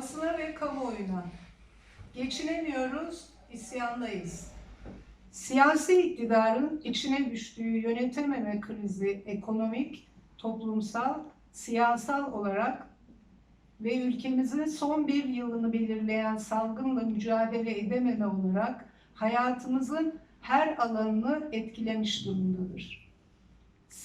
Basına ve kamuoyuna. Geçinemiyoruz, isyandayız. Siyasi iktidarın içine düştüğü yönetememe krizi ekonomik, toplumsal, siyasal olarak ve ülkemizin son bir yılını belirleyen salgınla mücadele edememe olarak hayatımızın her alanını etkilemiş durumdadır.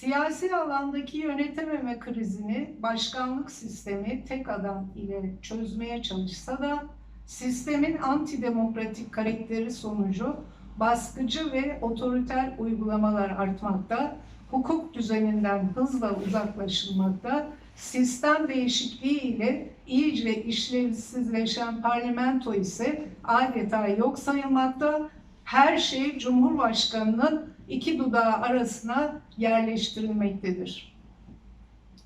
Siyasi alandaki yönetememe krizini başkanlık sistemi tek adam ile çözmeye çalışsa da sistemin antidemokratik karakteri sonucu baskıcı ve otoriter uygulamalar artmakta, hukuk düzeninden hızla uzaklaşılmakta, sistem değişikliği ile iyice işlevsizleşen parlamento ise adeta yok sayılmakta, her şey Cumhurbaşkanı'nın iki dudağı arasına yerleştirilmektedir.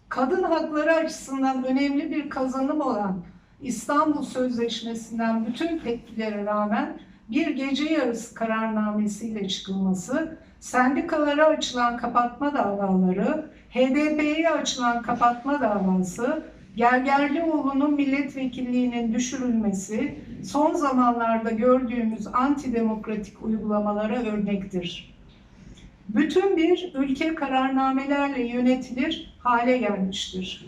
Kadın hakları açısından önemli bir kazanım olan İstanbul Sözleşmesi'nden bütün tepkilere rağmen bir gece yarısı kararnamesiyle çıkılması, sendikalara açılan kapatma davaları, HDP'ye açılan kapatma davası, Gergerlioğlu'nun milletvekilliğinin düşürülmesi son zamanlarda gördüğümüz antidemokratik uygulamalara örnektir. Bütün bir ülke kararnamelerle yönetilir hale gelmiştir.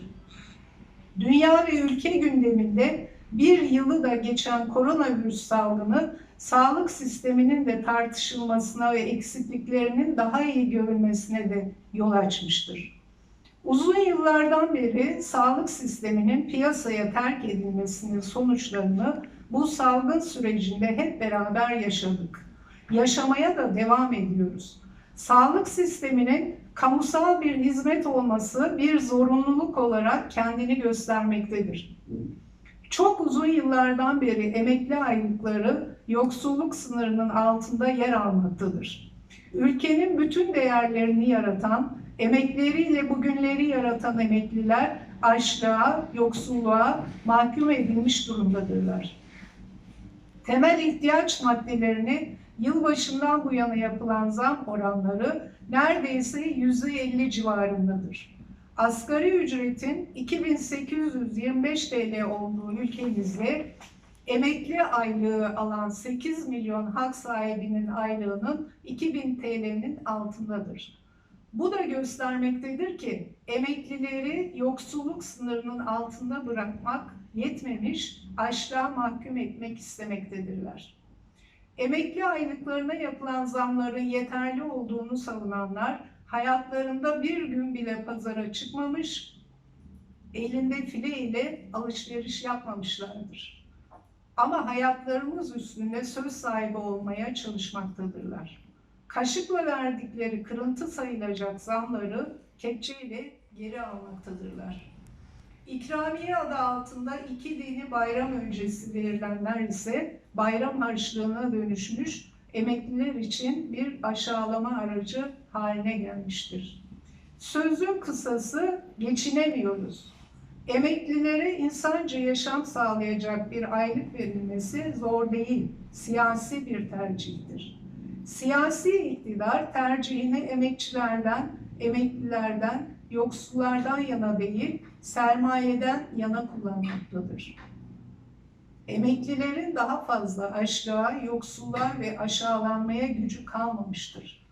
Dünya ve ülke gündeminde bir yılı da geçen koronavirüs salgını sağlık sisteminin de tartışılmasına ve eksikliklerinin daha iyi görülmesine de yol açmıştır. Uzun yıllardan beri sağlık sisteminin piyasaya terk edilmesinin sonuçlarını bu salgın sürecinde hep beraber yaşadık. Yaşamaya da devam ediyoruz. Sağlık sisteminin kamusal bir hizmet olması bir zorunluluk olarak kendini göstermektedir. Çok uzun yıllardan beri emekli aylıkları yoksulluk sınırının altında yer almaktadır. Ülkenin bütün değerlerini yaratan, emekleriyle bugünleri yaratan emekliler açlığa, yoksulluğa mahkum edilmiş durumdadırlar. Temel ihtiyaç maddelerini yılbaşından bu yana yapılan zam oranları neredeyse %50 civarındadır. Asgari ücretin 2825 TL olduğu ülkemizde emekli aylığı alan 8 milyon hak sahibinin aylığının 2000 TL'nin altındadır. Bu da göstermektedir ki emeklileri yoksulluk sınırının altında bırakmak yetmemiş, açlığa mahkum etmek istemektedirler. Emekli aylıklarına yapılan zamların yeterli olduğunu savunanlar hayatlarında bir gün bile pazara çıkmamış, elinde file ile alışveriş yapmamışlardır. Ama hayatlarımız üstünde söz sahibi olmaya çalışmaktadırlar. Kaşıkla verdikleri kırıntı sayılacak zamları kepçeyle geri almaktadırlar. İkramiye adı altında iki dini bayram öncesi verilenler ise bayram harçlığına dönüşmüş emekliler için bir aşağılama aracı haline gelmiştir. Sözün kısası geçinemiyoruz. Emeklilere insanca yaşam sağlayacak bir aylık verilmesi zor değil, siyasi bir tercihtir. Siyasi iktidar tercihini emekçilerden, emeklilerden, yoksullardan yana değil, sermayeden yana kullanmaktadır. Emeklilerin daha fazla açlığa, yoksulluğa ve aşağılanmaya gücü kalmamıştır.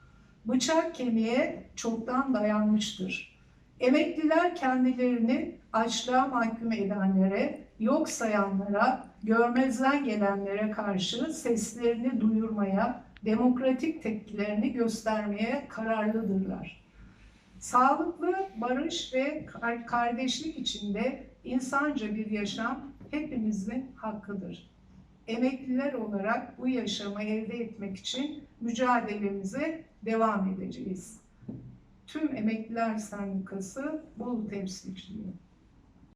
Bıçak kemiğe çoktan dayanmıştır. Emekliler kendilerini açlığa mahkum edenlere, yok sayanlara, görmezden gelenlere karşı seslerini duyurmaya, demokratik tepkilerini göstermeye kararlıdırlar. Sağlıklı, barış ve kardeşlik içinde insanca bir yaşam hepimizin hakkıdır. Emekliler olarak bu yaşamı elde etmek için mücadelemize devam edeceğiz. Tüm Emekliler Sendikası Bolu temsilciliği.